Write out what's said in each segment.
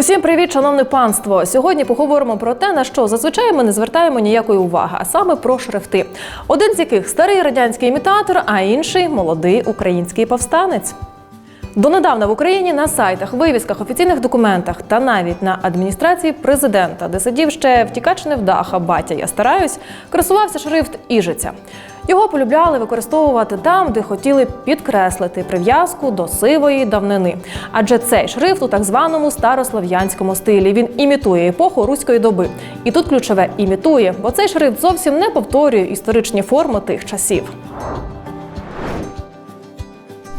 Усім привіт, шановне панство! Сьогодні поговоримо про те, на що зазвичай ми не звертаємо ніякої уваги, а саме про шрифти. Один з яких старий радянський імітатор, а інший молодий український повстанець. Донедавна в Україні на сайтах, вивісках, офіційних документах та навіть на адміністрації президента, де сидів ще втікач невдаха батя я стараюсь, красувався шрифт Іжиця. Його полюбляли використовувати там, де хотіли підкреслити прив'язку до сивої давнини. Адже цей шрифт у так званому старослов'янському стилі. Він імітує епоху руської доби. І тут ключове імітує, бо цей шрифт зовсім не повторює історичні форми тих часів.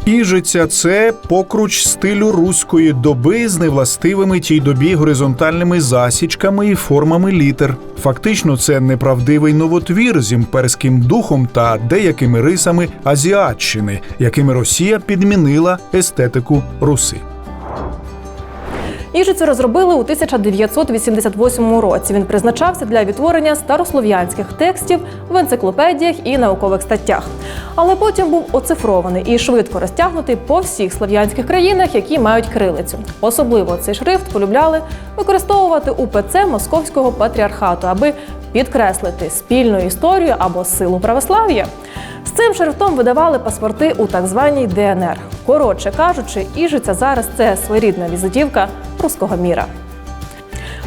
Іжиця це покруч стилю руської доби з невластивими тій добі горизонтальними засічками і формами літер. Фактично, це неправдивий новотвір з імперським духом та деякими рисами азіатщини, якими Росія підмінила естетику руси. Іжицю розробили у 1988 році. Він призначався для відтворення старослов'янських текстів в енциклопедіях і наукових статтях. Але потім був оцифрований і швидко розтягнутий по всіх слов'янських країнах, які мають крилицю. Особливо цей шрифт полюбляли використовувати у ПЦ Московського патріархату, аби підкреслити спільну історію або силу православ'я. З цим шрифтом видавали паспорти у так званій ДНР. Коротше кажучи, Іжиця зараз це своєрідна візитівка руського міра.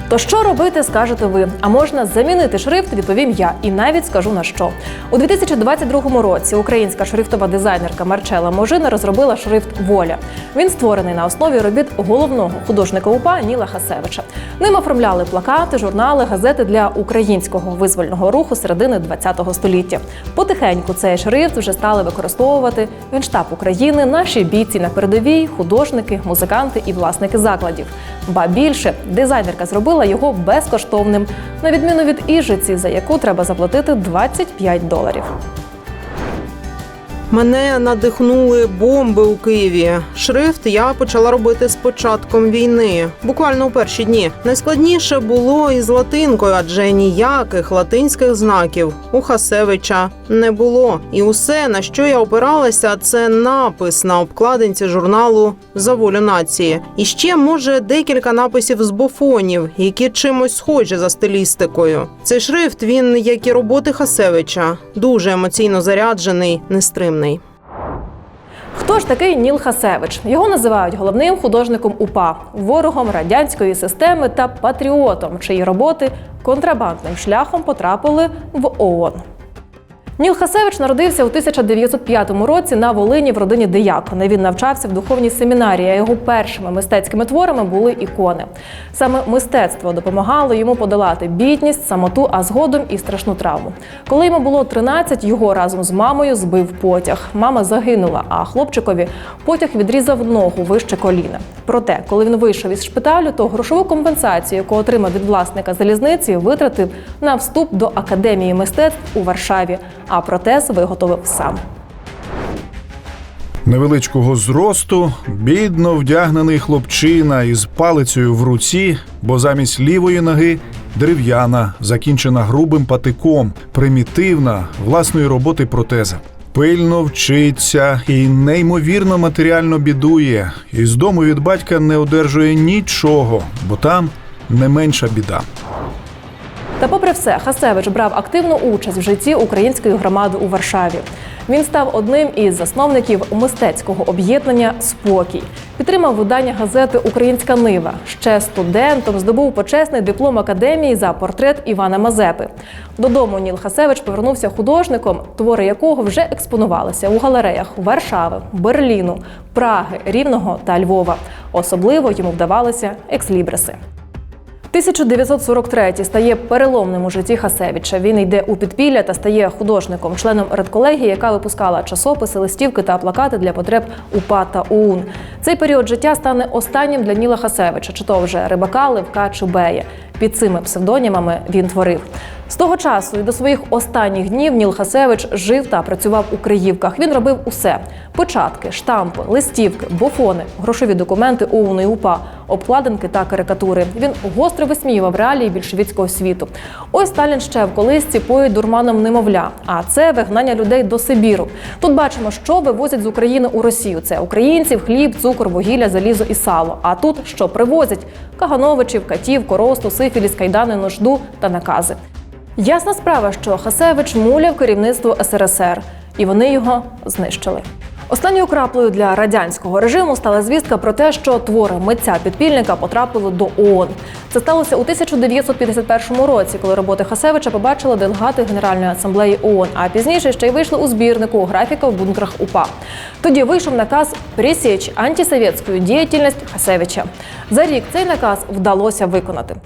То що робити, скажете ви? А можна замінити шрифт, відповім я, і навіть скажу на що. У 2022 році українська шрифтова дизайнерка Марчела Можина розробила шрифт Воля. Він створений на основі робіт головного художника УПА Ніла Хасевича. Ним оформляли плакати, журнали, газети для українського визвольного руху середини ХХ століття. Потихеньку цей шрифт вже стали використовувати Генштаб України, наші бійці на передовій, художники, музиканти і власники закладів. Ба більше дизайнерка зробила його безкоштовним, на відміну від іжиці, за яку треба заплатити 25 доларів. Мене надихнули бомби у Києві. Шрифт я почала робити з початком війни, буквально у перші дні. Найскладніше було із латинкою, адже ніяких латинських знаків у Хасевича не було. І усе, на що я опиралася, це напис на обкладинці журналу За волю нації. І ще може декілька написів з бофонів, які чимось схожі за стилістикою. Цей шрифт він, як і роботи Хасевича, дуже емоційно заряджений, нестримний. Хто ж такий Ніл Хасевич? Його називають головним художником УПА, ворогом радянської системи та патріотом, чиї роботи контрабандним шляхом потрапили в ООН. Ніл Хасевич народився у 1905 році на Волині в родині диякона. Він навчався в духовній семінарії. а Його першими мистецькими творами були ікони. Саме мистецтво допомагало йому подолати бідність, самоту, а згодом і страшну травму. Коли йому було 13, його разом з мамою збив потяг. Мама загинула, а хлопчикові потяг відрізав ногу вище коліна. Проте, коли він вийшов із шпиталю, то грошову компенсацію, яку отримав від власника залізниці, витратив на вступ до академії мистецтв у Варшаві. А протез виготовив сам. Невеличкого зросту, бідно вдягнений хлопчина із палицею в руці, бо замість лівої ноги дерев'яна, закінчена грубим патиком, примітивна власної роботи протеза. Пильно вчиться і неймовірно матеріально бідує. І з дому від батька не одержує нічого, бо там не менша біда. Та, попри все, Хасевич брав активну участь в житті української громади у Варшаві. Він став одним із засновників мистецького об'єднання Спокій, підтримав видання газети Українська Нива. Ще студентом здобув почесний диплом академії за портрет Івана Мазепи. Додому Ніл Хасевич повернувся художником, твори якого вже експонувалися у галереях Варшави, Берліну, Праги, Рівного та Львова. Особливо йому вдавалися екслібриси. 1943 стає переломним у житті Хасевича. Він йде у підпілля та стає художником, членом редколегії, яка випускала часописи, листівки та плакати для потреб УПА та УУН. Цей період життя стане останнім для Ніла Хасевича, чи то вже рибака, Левка чи Бея. Під цими псевдонімами він творив. З того часу і до своїх останніх днів Ніл Хасевич жив та працював у Криївках. Він робив усе: початки, штампи, листівки, бофони, грошові документи ОУН і УПА, обкладинки та карикатури. Він гостро висміював реалії більшовіцького світу. Ось Сталін ще в колисці поїть дурманом немовля. А це вигнання людей до Сибіру. Тут бачимо, що вивозять з України у Росію. Це українців, хліб, цукор, вугілля, залізо і сало. А тут що привозять? Кагановичів, катів, коросту, сифіліс, кайдани, нужду та накази. Ясна справа, що Хасевич муляв керівництво СРСР, і вони його знищили. Останньою краплею для радянського режиму стала звістка про те, що твори митця підпільника потрапили до ООН. Це сталося у 1951 році, коли роботи Хасевича побачили делегати Генеральної асамблеї ООН, а пізніше ще й вийшли у збірнику графіка в бункерах УПА. Тоді вийшов наказ «Пресечь антисовєтську діяльність Хасевича. За рік цей наказ вдалося виконати.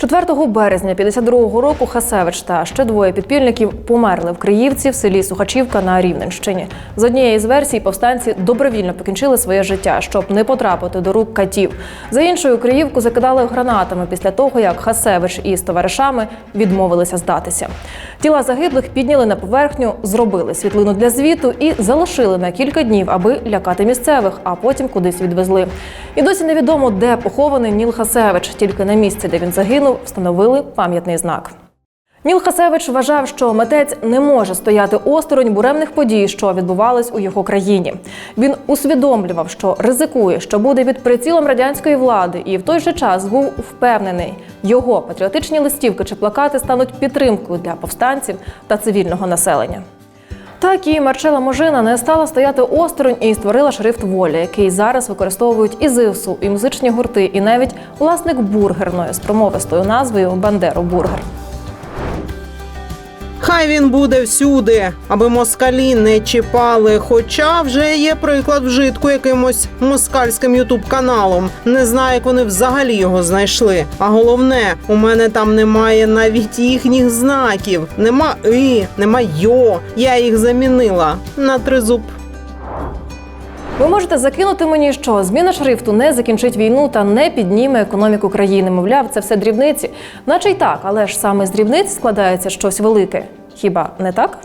4 березня 52-го року Хасевич та ще двоє підпільників померли в Криївці в селі Сухачівка на Рівненщині. З однієї з версій повстанці добровільно покінчили своє життя, щоб не потрапити до рук катів. За іншою Криївку закидали гранатами після того, як Хасевич із товаришами відмовилися здатися. Тіла загиблих підняли на поверхню, зробили світлину для звіту і залишили на кілька днів, аби лякати місцевих, а потім кудись відвезли. І досі невідомо, де похований Ніл Хасевич. Тільки на місці, де він загинув, встановили пам'ятний знак. Ніл Хасевич вважав, що митець не може стояти осторонь буремних подій, що відбувались у його країні. Він усвідомлював, що ризикує, що буде під прицілом радянської влади, і в той же час був впевнений, його патріотичні листівки чи плакати стануть підтримкою для повстанців та цивільного населення. Так і Марчела Можина не стала стояти осторонь і створила шрифт воля, який зараз використовують і ЗИСУ, і музичні гурти, і навіть власник бургерної з промовистою назвою Бандеру Бургер. Хай він буде всюди, аби москалі не чіпали. Хоча вже є приклад вжитку якимось москальським ютуб каналом. Не знаю, як вони взагалі його знайшли. А головне, у мене там немає навіть їхніх знаків. Нема і, нема йо. Я їх замінила на тризуб. Ви можете закинути мені, що зміна шрифту не закінчить війну та не підніме економіку країни. Мовляв, це все дрібниці. Наче й так, але ж саме з дрібниць складається щось велике. Хіба не так?